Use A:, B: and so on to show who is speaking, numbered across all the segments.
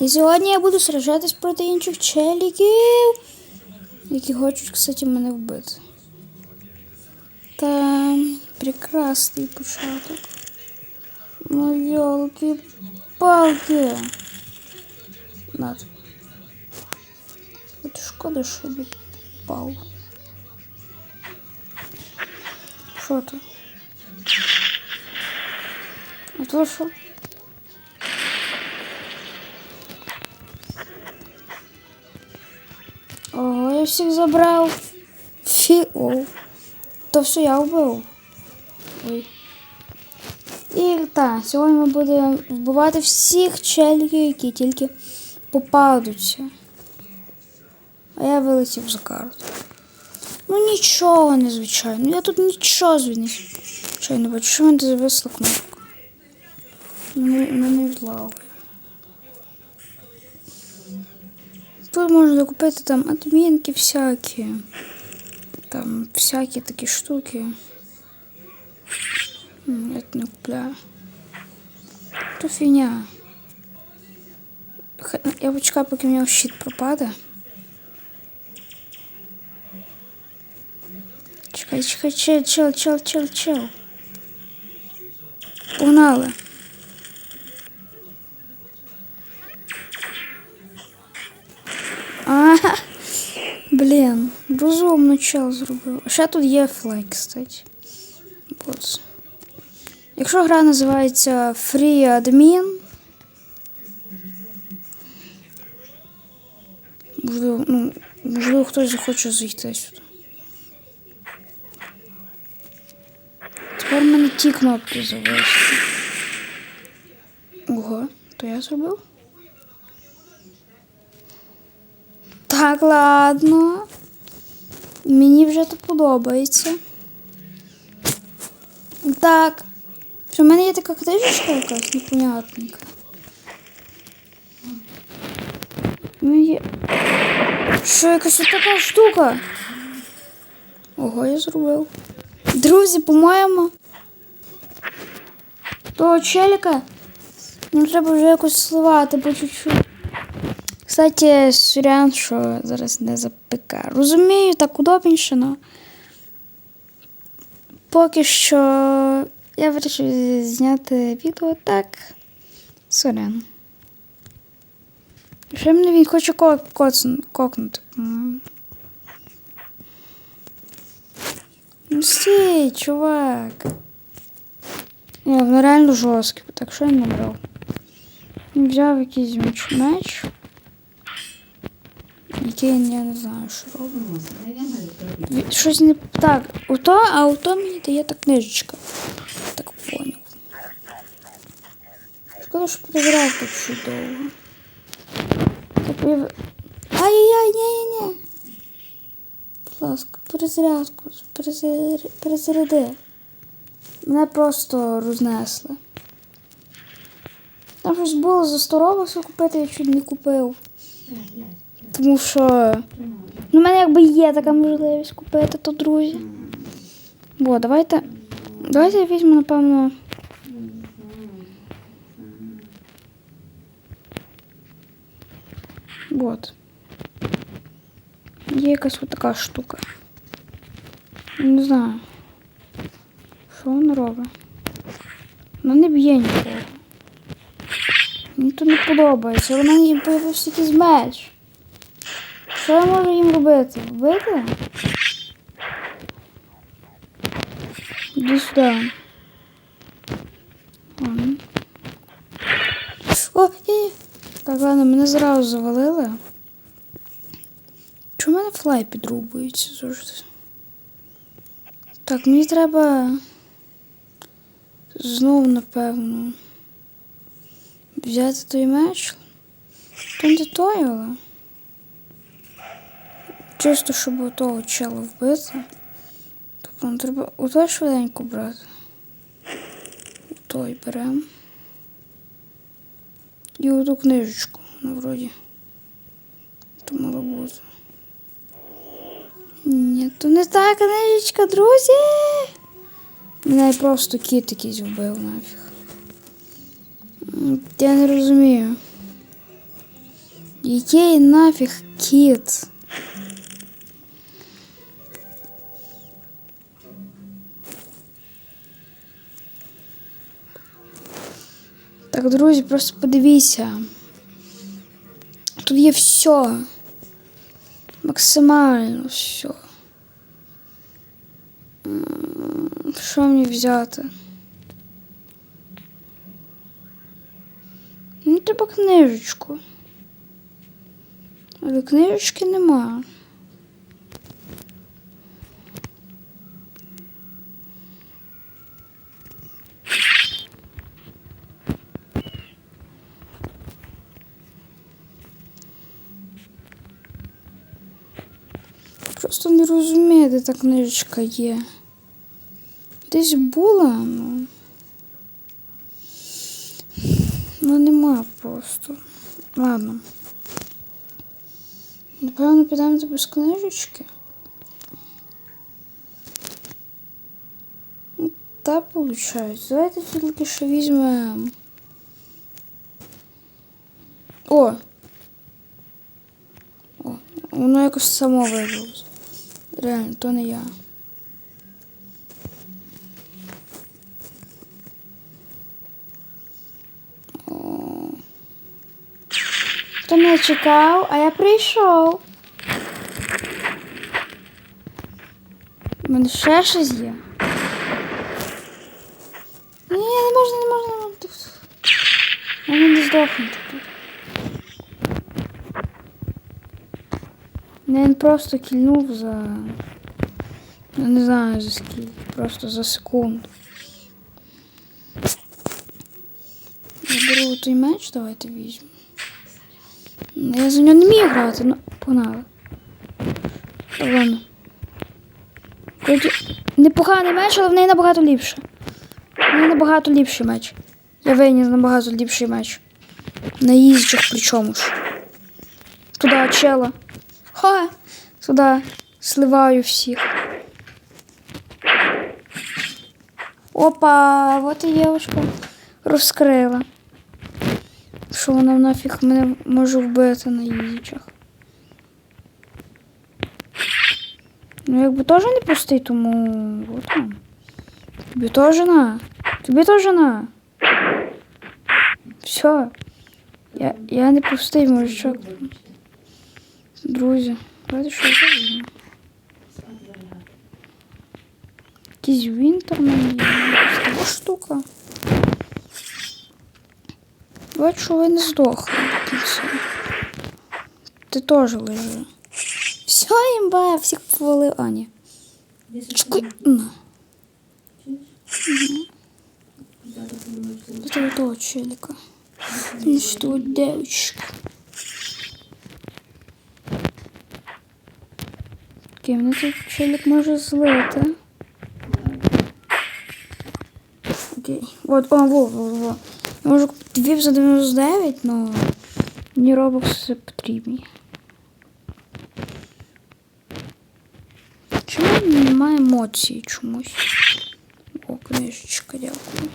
A: І сьогодні я буду сражатись проти інших челіків, які хочуть, кстати, мене вбити. Та прекрасний початок. Ну, йолки палки На. От шкода, що не впав. Що то? А то що? Всіх забрав. Фі... О. То все я вбив. Ой. І так, сьогодні ми будемо вбивати всіх челіків, які тільки попадуться. А я вилетів за карту. Ну нічого незвичайно. Я тут нічого звичайно бачу. Що мене зависла кнопка? Мене, мене Тут можна купити там адмінки всякі. Там всякі такі штуки. М, Я це не купляю. То фігня. Х- Я почекаю, поки в нього щит пропаде. Чекай, чекай, чел, чел, чел, чел, чел. Погнали. Блін, розумно чел зробив. Ще тут є флейк, кстати. От. Якщо гра називається Free Admin, можливо, ну, можливо, хтось захоче зайти сюди. Тепер в мене ті кнопки зависли. Ого, то я зробив? Так, ладно. Мені вже це подобається. Так. Що в мене є така книжечка якась непонятненька. Є... Що якась така штука? Ого, я зробив. Друзі, по-моєму. Того челіка. Нам треба вже якось сливати по чуть-чуть. Кстати, сорян, що зараз не за Розумію, так удобніше, но поки що я вирішив зняти відео так. Сорян. Ще мене він хоче кокнути. Ну стій, чувак. Ні, воно реально жорстке, так що я не брав. Взяв якийсь меч, який я не знаю, що. Ві- Щось не так. Ото, а ото мені дає та книжечка. Так поняв. Шкода, що перевіряв тут ще довго. Так, Ай-яй-яй, ні-ні-ні. Будь ласка, перезарядку, перезаряди. Мене просто рознесли. Там щось було за 100 робоксів купити, я чуть не купив. Тому що ну, в мене якби є така можливість купити, то друзі. Бо, давайте. Давайте я візьму, напевно. Вот. Є якась от така штука. Не знаю. Що вона робить? Вона не б'є нікого. Мені то не подобається, але в мене появився якийсь меч. Що я можу їм робити? Вбити? Іди сюди. О, і... Так, ладно, мене зразу завалили. Чому мене флай підрубується завжди? Так, мені треба знову, напевно, взяти той меч. То не той, але. Чисто, щоб того чела вбити. Так, нам треба отой швиденько брати. Той беремо. І оту книжечку, ну, вроді. То мало бути. Ні, то не та книжечка, друзі. Мене просто кіт якийсь вбив нафіг. Я не розумію. Який нафіг кіт? Так, друзі, просто подивіться. Тут є все. Максимально все. Що мені взяти? Мені треба книжечку. Але книжечки нема. Просто не розумію, де та книжечка є. Десь була, ну. Ну нема просто. Ладно. Напевно, підемо без книжечки. Ну, Та виходить. Давайте тільки ще візьмемо. О! О, воно якось само вибралося. Реально, то не я. Хто мене чекав, а я прийшов. У мене ще щось є. Ні, не можна, не можна, не можна. Вони не здохнуть Він просто кільнув за. Я не знаю за скільки, просто за секунду. Я беру той меч, давайте візьму. Ну, Я за нього не вмію грати, ну погнали. Непоганий меч, але в неї набагато ліпше. В неї набагато ліпший меч. Я виніс набагато ліпший меч. На їздчах причому ж. Туди чела. Ха! Сюди сливаю всіх. Опа, от і Євушка розкрила. Що вона нафіг мене може вбити на їздічах. Ну, якби теж не пустий, тому от там. Тобі теж на. Тобі теж на. Все. Я, я не пустий, мужичок. Друзі, давайте що я візьму. Якийсь Вінтермен є. Така штука. Бачу, ви не здохли до кінця. Ти теж лежи. Все, імба, я всіх повалив. А, ні. Чекай. Это вот того челика. Ну что, девочка. Окей, мене тут челик може злити. Окей. Вот, о, во, во, во. Я можу купити віп за 99, но мені робокси потрібні. Чому немає емоцій чомусь? О, книжечка, дякую.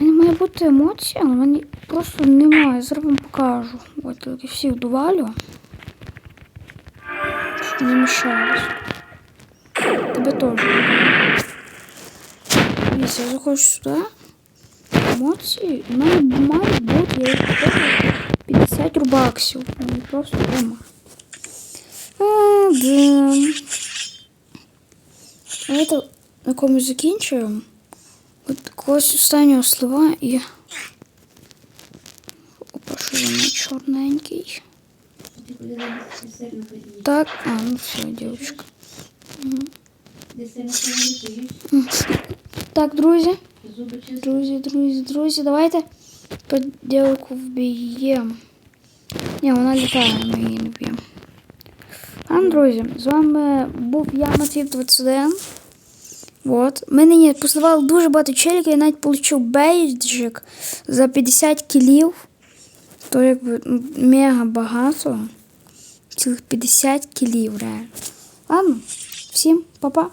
A: У мене має бути емоція, але в мене просто немає. Зараз вам покажу. От тільки всіх довалю. Щоб не мішались. Тебе теж. Дивіться, я заходжу сюди. Емоції. У мене має бути, я їх купила 50 рубаксів. У мене просто нема. А, да. Давайте на комусь закінчуємо. От когось останнього слова і. Опа, що за мене чорненький. Так, а, ну все, дівчинка. Так, друзі. Друзі, друзі, друзі, давайте поділку вб'ємо. Ні, вона літає, ми її не вб'ємо. А, друзі, з вами був я, Матвій 21. Вот. Ми нині посливали дуже багато челіків, я навіть отримав бейджик за 50 кілів. То якби ну, мега багато. Цілих 50 кілів. Ладно, всім па-па.